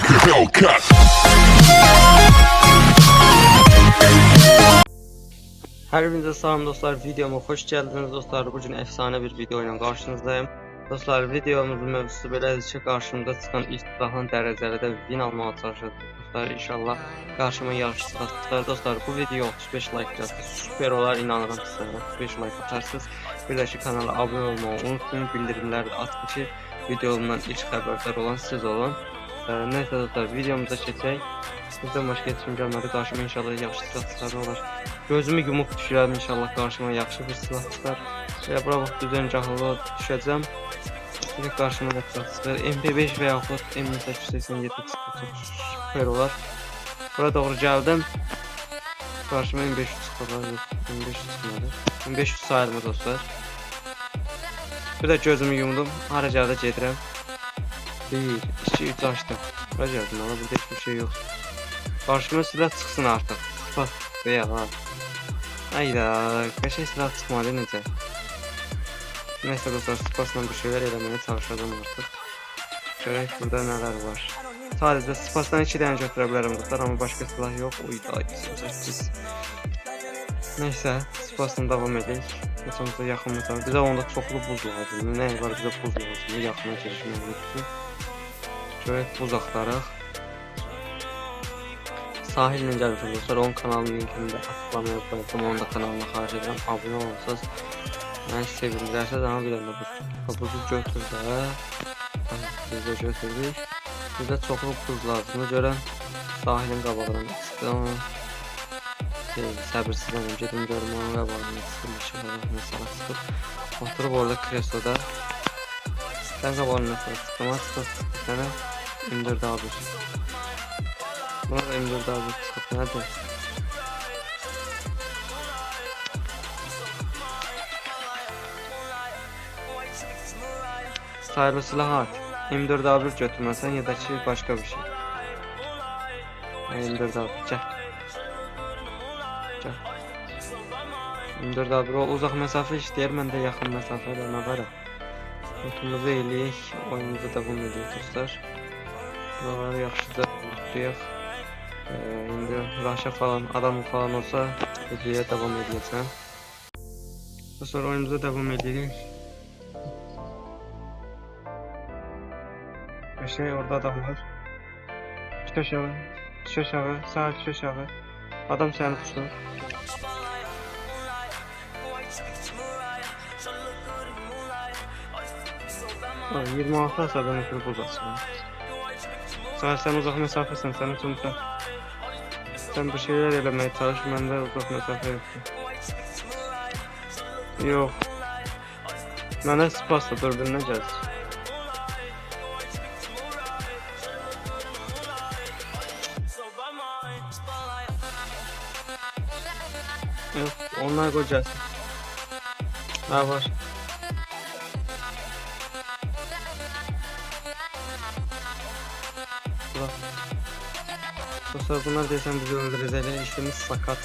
like a Hellcat. Hər birinizə salam dostlar, videoma xoş gəldiniz dostlar. Bu gün efsane bir video ilə qarşınızdayım. Dostlar, videomuzun mövzusu belədir ki, qarşımıza çıxan silahın dərəcələrdə win almağa çalışacağıq. Dostlar, inşallah silah çıxar. Dostlar, bu video 35 like gəlsə süper olar, inanıram sizə. 35 like atarsınız. Bir də ki, kanala abunə olmağı unutmayın, bildirimləri də atın ki, videomdan ilk xəbərdar olan siz olun. Ee, neyse dostlar, videomuza keçək. Bizdən başqa heç kim gəlmədi. Qarşıma inşallah yaxşı silah çıxar olar. Gözümü yumuq düşürəm inşallah qarşıma yaxşı bir silah çıxar. Elə bura bax düzəncahlığa düşəcəm. Bir qarşıma da silah çıxar. MP5 və yaxud M887 çıxsa çox süper olar. Bura doğru gəldim. Qarşıma M500 çıxar. Yox, M500 çıxmadı. M500 sayılmır dostlar. Bir də gözümü yumdum. Hara gəldə gedirəm. 1, 2, 3 açdım. Bura gəldim. Ama burada hiçbir şey yok. Karşıma silah çıxsın artıq. Bak, veya ha. Ayda, qəşəng silah çıxmadı necə? Nəysə dostlar, spasla bir şeylər eləməyə çalışacağım artıq. Görək burada nələr var. Sadəcə spasdan 2 dənə götürə dostlar, amma başqa silah yox. Uyda, 8. Nəysə, spasla davam edək. Məsələn, yaxın məsələn, bizə onda çoxlu buz lazımdır. Nə var bizə buz lazımdır, yaxına keçmək üçün. Buz axtaraq. Sahillə gəlmişəm dostlar, onun kanalının linkini də açıqlamaya qoyacağam, onun da kanalına edirəm, abunə olsanız məni sevindirərsiniz, amma bir dənə buz. Ha, buzu götür də. Ha, Biz də götürdük. Bizə çoxlu buz lazımdır, görəm sahilin qabağına çıxdım. Şey, səbirsizlənəm, gedim görüm onun qabağına var, məsələ çıxıb. Oturub orada kresloda. Sən qabağına çıxıb dənə M4 A1. Buna da M4 A1 çıxıb, nədir? Sayılı silah at. M4 A1 götürməsən ya da ki başqa bir şey. M4 A1 gəl. Gəl. M4 A1 o uzaq məsafə işləyər, məndə yaxın məsafə də nə var? Notumuzu eləyək, oyunumuza davam edək dostlar. Buraları yaxşıca tutuyaq. Ee, indi Raşa falan, adam falan olsa videoya davam edəcəm. Dostlar oyunumuza davam edirik. Şey orada adam var. Düş aşağı. Düş aşağı. Sağ düş aşağı. Adam seni tutur. Ay, 26 asadan ötürü bozacaqsın. Sen sen uzak mesafesin, sen sonuçta sen bir şeyler elemeye çalış, ben de uzak mesafe yapayım. Yok. Mənə spasla dur-birinə gəlir. Yok, onlar kocası. Ha var. Dostlar bunlar desem bizi öldürəcəklər. İşimiz sakat.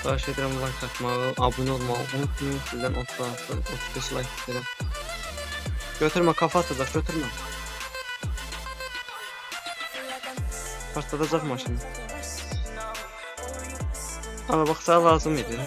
Xahiş edirəm like atmağı, abunə olmağı unutmayın. Sizdən 30 35 like istəyirəm. Götürmə, kafa atacaq, götürmə. Partladacaq maşını. Ama bak sana lazım idi.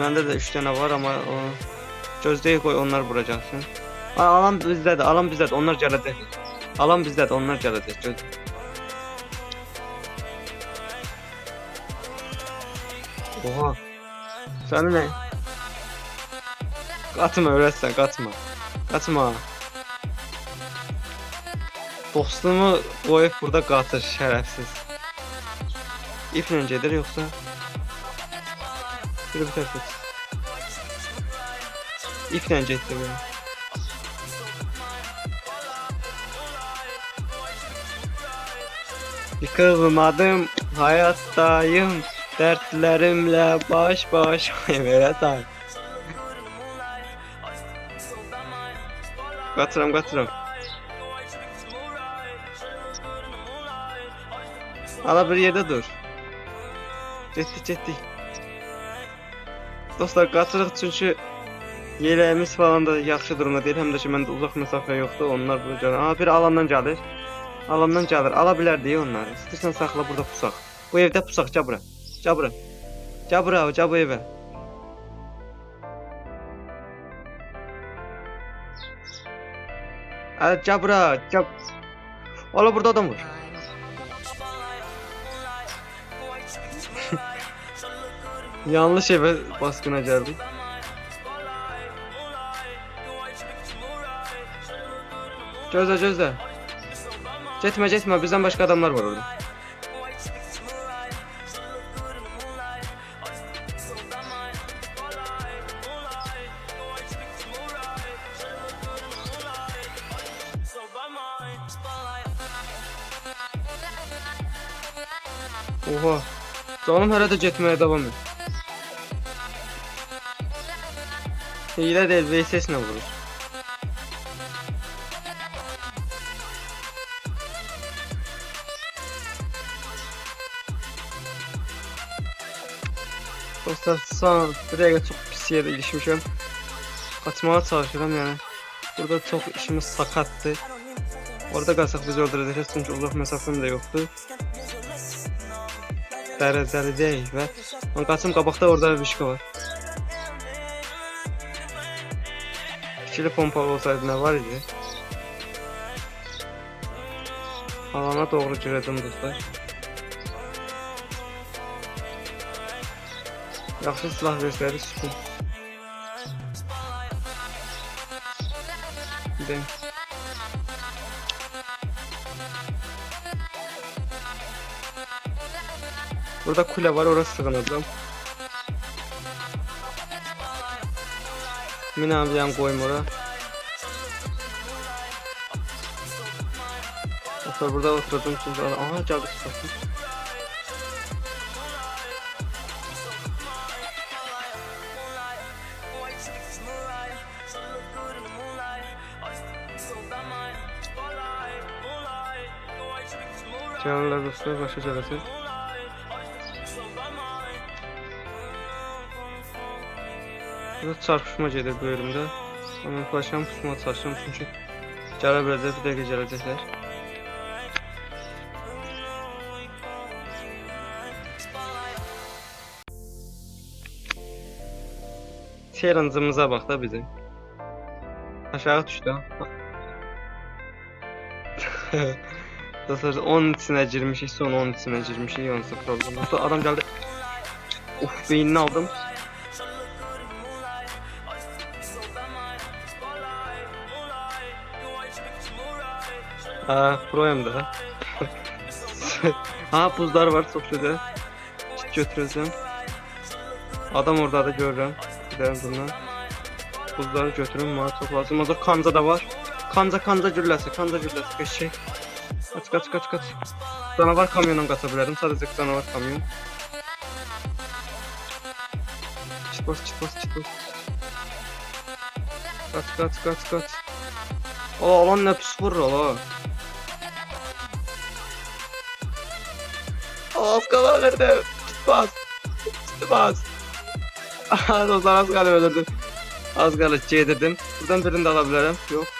Məndə də 3 dənə var amma o gözləyə qoy onlar vuracaqsın. Alan bizdədir, alan bizdədir, onlar gələcək. Alan bizdədir, onlar gələcək. Oha. Sənin nə? Qaçma öləsən, qaçma. Qaçma. Dostumu qoyub burada qaçır şərəfsiz. İplə gedir yoxsa? Bir bir tərəf. İplə getdi bu. Yıkılmadım, hayattayım. Dertlerimle baş baş Veratan. Qatıram, qatıram. Ala bir yerde dur. Getdik, getdik. Dostlar, qaçırıq çünki Yeləyimiz falan da yaxşı durumda deyil. Həm də ki, məndə uzaq məsafə. Onlar bu cana. Aa, bir alandan gəlir. Alandan gəlir. Ala bilər deyə onları. İstərsən saxla burada pusaq. Bu evdə pusaq, gəl bura. Gəl bura. Gəl bura, gəl bu evə. Ə, gəl bura, gəl. Ola burada adam var. Yanlış eve baskına geldik. Gözle gözle. Gitme gitme bizden başka adamlar var orada. Oha. Canım herhalde gitmeye devam et. Hile değil, VSS ne vurur? Dostlar bir dəqiqə çox pis yerə ilişmişəm. Qaçmağa çalışıram yəni. Burada çox işimiz sakatdır. Orada qalsaq biz öldürəcəklər çünki uzaq məsafəm də yoxdur. Dərəcəli deyil və mən qaçım qabaqda orada bir vişka var. İkili pompalı olsaydı nə var idi? Alana doğru girəcəm dostlar. Yaxşı silah versəydi süpür. Gidelim. Burada kule var orası sığınacağım. Mina abi yan koyma oraya. Dostlar burada oturdum çünkü aha geldi sıkıntı. Canlılar dostlar başa çarası. Burada çarpışma gedir bu bölümdə. Amma başlayam pusmağa çalışıram çünki gələ biləcək, bir dəqiqə gələcəklər. Challenge'ımıza bax da bizim. Aşağı düşdü. Dostlar onun içine girmişik, son onun içine girmişik, yoksa problem. Dostlar adam geldi. Uf beynini aldım. Ha, proyum da. ha buzlar var çok güzel. Git. Adam orada da görürüm. Gidelim bundan. Buzları götürün bana çok lazım. Orada kanca da var. Kanca kanca gülləsi, kanca gülləsi. Geçecek. Kaç kaç kaç kaç. Canavar kamyonla qaça bilərdim. Sadəcə canavar kamyon. Çit bas, çit bas, çit bas. Kaç kaç kaç kaç. Aa lan ne pis vurur la. Az kadar nerede? Çit bas. Bas. Dostlar az kalır öldürdüm. Az kalır yedirdim. Buradan birini de alabilirim. Yok.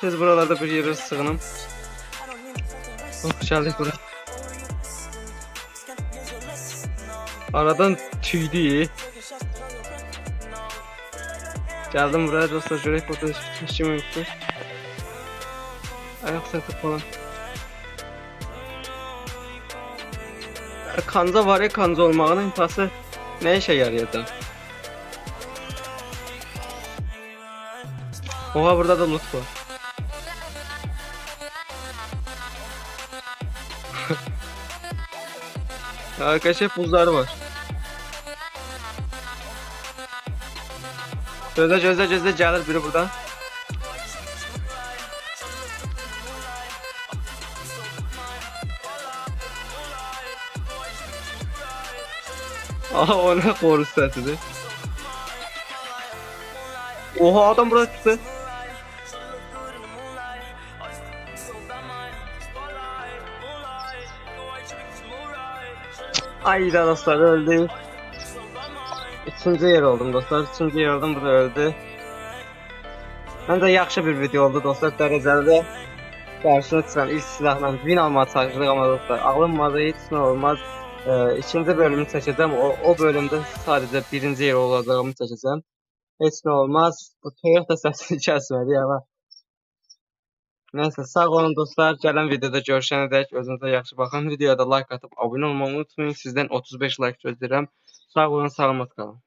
Tez buralarda bir yere sığınım. Oh geldik buraya. Aradan tüydü. Geldim buraya dostlar jürek fotoğraf çekişim yoktu. Ayak satı falan. Kanza var ya kanza olmağının imtası ne işe yarayacak? Oha burada da loot var. Arkadaşlar hep buzlar var. Gözle gözle gözle gelir biri buradan. Aha o ne korus sesidir. Oha adam burada çıktı. Ayda dostlar öldü. üçüncü yer oldum dostlar. Üçüncü yer oldum. Bu da öldü. Bence yaxşı bir video oldu dostlar. Dərəcədə karşına çıxan ilk silahla win almağa çalışdıq ama dostlar alınmadı hiç ne olmaz. Ee, ikinci bölümü çəkəcəm. O, o bölümdə sadəcə birinci yer olacağımı çəkəcəm. Heç nə olmaz. Bu Toyota səsini kəsmədi ama. Neyse sağ olun dostlar. Gələn videoda görüşənə dək özünüzə yaxşı baxın. Videoya da like atıb abunə olmağı unutmayın. Sizdən 35 like gözləyirəm. Sağ olun, salamat qalın.